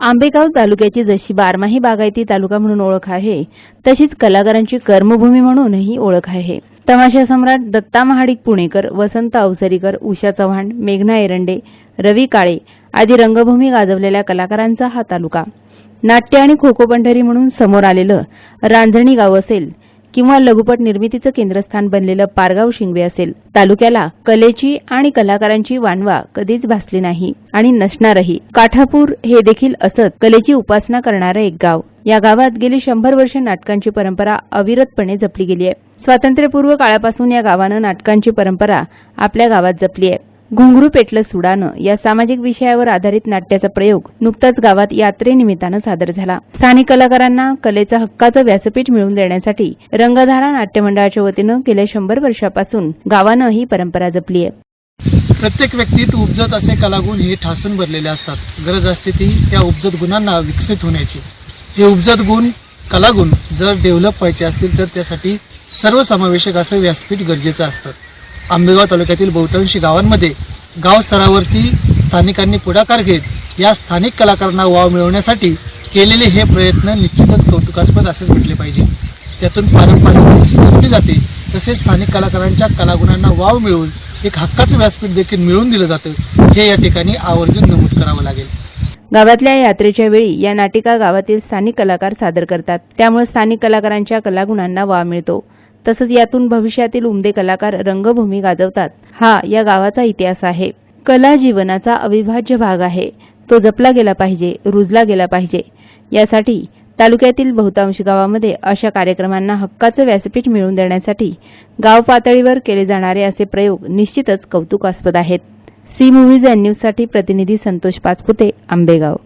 आंबेगाव तालुक्याची जशी बारमाही बागायती तालुका म्हणून ओळख आहे. तशीच कलाकारांची कर्मभूमी म्हणूनही ओळख आहे. तमाशा सम्राट दत्ता महाडिक पुणेकर वसंत अवसरीकर उषा चव्हाण मेघना एरंडे रवी काळे आदी रंगभूमी गाजवलेल्या कलाकारांचा हा तालुका. नाट्य आणि खो खो पंढरी म्हणून समोर आलेलं रांजणी गाव असेल किंवा लघुपट निर्मितीचं केंद्रस्थान बनलेलं पारगाव शिंगवे असेल तालुक्याला कलेची आणि कलाकारांची वानवा कधीच भासली नाही आणि नसणारही. काठापूर हे देखील असंच कलेची उपासना करणारं एक गाव. या गावात गेली शंभर वर्ष नाटकांची परंपरा अविरतपणे जपली गेली आहे स्वातंत्र्यपूर्व काळापासून या गावानं नाटकांची परंपरा आपल्या गावात जपली आहे घुंगरू पेटलं सुडानं या सामाजिक विषयावर आधारित नाट्याचा प्रयोग नुकताच गावात यात्रेनिमित्तानं सादर झाला. स्थानिक कलाकारांना कलेचा हक्काचं व्यासपीठ मिळवून देण्यासाठी रंगधारा नाट्य मंडळाच्या वतीनं गेल्या शंभर वर्षापासून गावानं ही परंपरा जपली आहे. प्रत्येक व्यक्तीत उपजत असे कलागुण हे ठासून भरलेले असतात. गरज असते ती त्या उपजत गुणांना विकसित होण्याची. हे उपजत गुण कलागुण जर डेव्हलप व्हायचे असतील तर त्यासाठी सर्वसमावेशक असं व्यासपीठ गरजेचं असतं. आंबेगाव तालुक्यातील बहुतांशी गावांमध्ये गावस्तरावरती स्थानिकांनी पुढाकार घेत या स्थानिक कलाकारांना वाव मिळवण्यासाठी केलेले हे प्रयत्न निश्चितच कौतुकास्पद असेच म्हटले पाहिजे. त्यातून पारंपरिक सुटली जाते तसेच स्थानिक कलाकारांच्या कलागुणांना वाव मिळवून एक हक्काचं व्यासपीठ देखील मिळवून दिलं जातं हे या ठिकाणी आवर्जून नमूद करावं लागेल. गावातल्या यात्रेच्या वेळी या नाटिका गावातील स्थानिक कलाकार सादर करतात. त्यामुळे स्थानिक कलाकारांच्या कलागुणांना वाव मिळतो. तसंच यातून भविष्यातील उमदे कलाकार रंगभूमी गाजवतात. हा या गावाचा इतिहास आहे. कला जीवनाचा अविभाज्य भाग आहे. तो जपला गेला पाहिजे रुजला गेला पाहिजे. यासाठी तालुक्यातील बहुतांश गावामध्ये अशा कार्यक्रमांना हक्काचं व्यासपीठ मिळवून देण्यासाठी गाव पातळीवर केले जाणारे असे प्रयोग निश्चितच कौतुकास्पद आहेत. सी मूव्हीज अँड न्यूजसाठी प्रतिनिधी संतोष पाचपुते आंबेगाव.